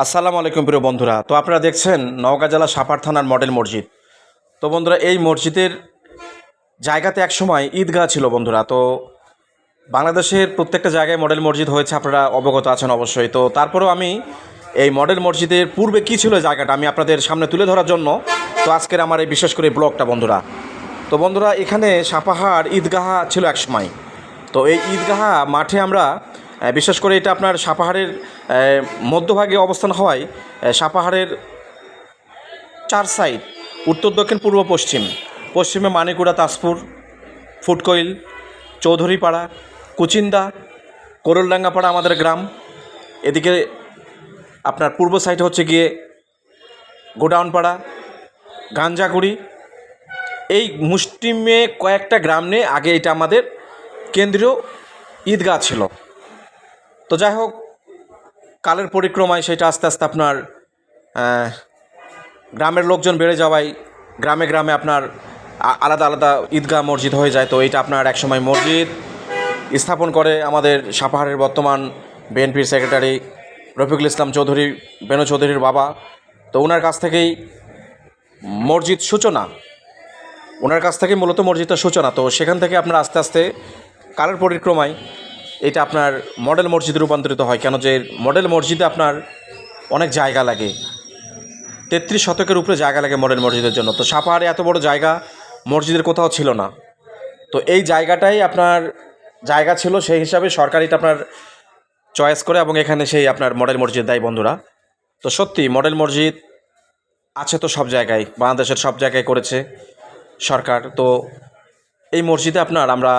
আসসালামু আলাইকুম প্রিয় বন্ধুরা। তো আপনারা দেখছেন নওগাঁ জেলা সাপার থানার মডেল মসজিদ। তো বন্ধুরা, এই মসজিদের জায়গাতে একসময় ঈদগাহ ছিল বন্ধুরা। তো বাংলাদেশের প্রত্যেকটা জায়গায় মডেল মসজিদ হয়েছে, আপনারা অবগত আছেন অবশ্যই। তো তারপরেও আমি এই মডেল মসজিদের পূর্বে কী ছিল জায়গাটা আমি আপনাদের সামনে তুলে ধরার জন্য। তো আজকের আমার এই বিশেষ করে ব্লগটা বন্ধুরা। তো বন্ধুরা, এখানে সাপাহার ঈদগাহা ছিল একসময়। তো এই ঈদগাহা মাঠে আমরা বিশেষ করে এটা আপনার সাপাহারের মধ্যভাগে অবস্থান হওয়ায় সাপাহারের চার সাইড, উত্তর, দক্ষিণ, পূর্ব, পশ্চিম। পশ্চিমে মানিকুড়া, তাজপুর ফুটকইল চৌধুরীপাড়া, কুচিন্দা, কোরলডাঙ্গাপাড়া আমাদের গ্রাম। এদিকে আপনার পূর্ব সাইড হচ্ছে গিয়ে গোডাউনপাড়া গাঞ্জাগুড়ি এই মুষ্টিমে কয়েকটা গ্রাম নিয়ে আগে এটা আমাদের কেন্দ্রীয় ঈদগাহ ছিল। তো যাই হোক, কালের পরিক্রমায় সেটা আস্তে আস্তে আপনার গ্রামের লোকজন বেড়ে যাওয়ায় গ্রামে গ্রামে আপনার আলাদা আলাদা ঈদগাহ মসজিদ হয়ে যায়। তো এইটা আপনার একসময় মসজিদ স্থাপন করে আমাদের সাপাহারের বর্তমান বিএনপির সেক্রেটারি রফিকুল ইসলাম চৌধুরী, বেনু চৌধুরীর বাবা। তো ওনার কাছ থেকেই মসজিদ সূচনা ওনার কাছ থেকে মূলত মসজিদটার সূচনা। তো সেখান থেকে আপনার আস্তে আস্তে কালের পরিক্রমায় এটা আপনার মডেল মসজিদে রূপান্তরিত হয়। কেন যে মডেল মসজিদে আপনার অনেক জায়গা লাগে। তেত্রিশ শতকের উপরে জায়গা লাগে মডেল মসজিদের জন্য। তো সাপাহারে এত বড় জায়গা মসজিদের কোথাও ছিল না। তো এই জায়গাটাই আপনার জায়গা ছিল, সেই হিসাবে সরকার এটা আপনার চয়েস করে এবং এখানে সেই আপনার মডেল মসজিদ দেয় বন্ধুরা। তো সত্যি মডেল মসজিদ আছে তো সব জায়গায়, বাংলাদেশের সব জায়গায় করেছে সরকার। তো এই মসজিদে আপনার আমরা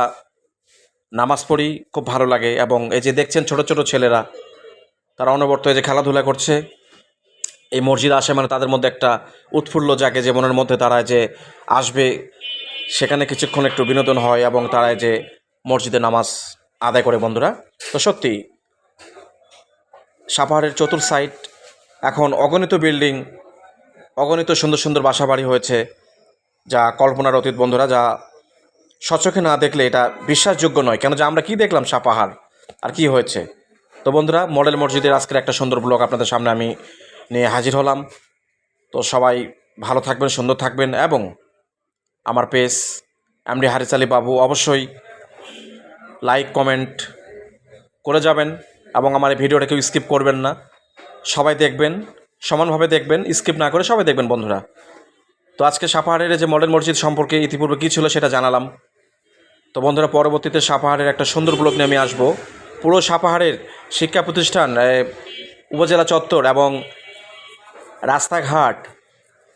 নামাজ পড়ি, খুব ভালো লাগে। এবং এই যে দেখছেন ছোট ছোট ছেলেরা, তারা অনবর্ত এই যে খেলাধুলা করছে। এই মসজিদ আসে মানে তাদের মধ্যে একটা উৎফুল্ল জাগে যে মনের মধ্যে তারা যে আসবে, সেখানে কিছুক্ষণ একটু বিনোদন হয় এবং তারা যে মসজিদে নামাজ আদায় করে বন্ধুরা। তো সত্যি, সাপাহারের চতুর সাইড এখন অগণিত বিল্ডিং, অগণিত সুন্দর সুন্দর বাসা বাড়ি হয়েছে, যা কল্পনার অতীত বন্ধুরা, যা সচোখে না দেখলে এটা বিশ্বাসযোগ্য নয়। কেন যে আমরা কি দেখলাম সাপাহার? আর কি হয়েছে? তো বন্ধুরা, মডেল মসজিদের আজকের একটা সুন্দর ব্লগ আপনাদের সামনে আমি নিয়ে হাজির হলাম। তো সবাই ভালো থাকবেন, সুন্দর থাকবেন এবং আমার পেজ এমডি হারিস আলী বাবু অবশ্যই লাইক, কমেন্ট করে যাবেন এবং আমার এই ভিডিওটা কেউ স্কিপ করবেন না। সবাই দেখবেন, সমানভাবে দেখবেন, স্কিপ না করে সবাই দেখবেন বন্ধুরা। তো আজকে সাপাহারের যে মডেল মসজিদ সম্পর্কে ইতিপূর্বে কী ছিল সেটা জানালাম। তো বন্ধুরা, পরবর্তীতে সাপাহারের একটা সুন্দর ব্লগ নিয়ে আমি আসব। পুরো সাপাহারের শিক্ষা প্রতিষ্ঠান উপজেলা চত্বর এবং রাস্তাঘাট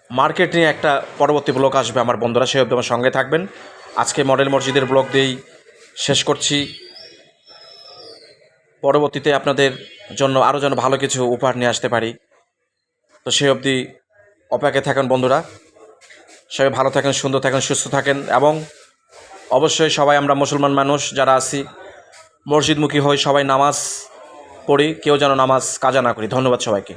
মার্কেট নিয়ে একটা পরবর্তী ব্লগ আসবে আমার বন্ধুরা সেই অবধি আমার সঙ্গে থাকবেন। আজকে মডেল মসজিদের ব্লগ দিয়েই শেষ করছি। পরবর্তীতে আপনাদের জন্য আরও যেন ভালো কিছু উপহার নিয়ে আসতে পারি। তো সেই অবধি অপেক্ষায় থাকেন বন্ধুরা। সবাই ভালো থাকেন, সুন্দর থাকেন, সুস্থ থাকেন এবং অবশ্যই সবাই আমরা মুসলমান মানুষ যারা আছি, মসজিদমুখী হই সবাই নামাজ পড়ি, কেউ যেন নামাজ কাজা না করি। ধন্যবাদ সবাইকে।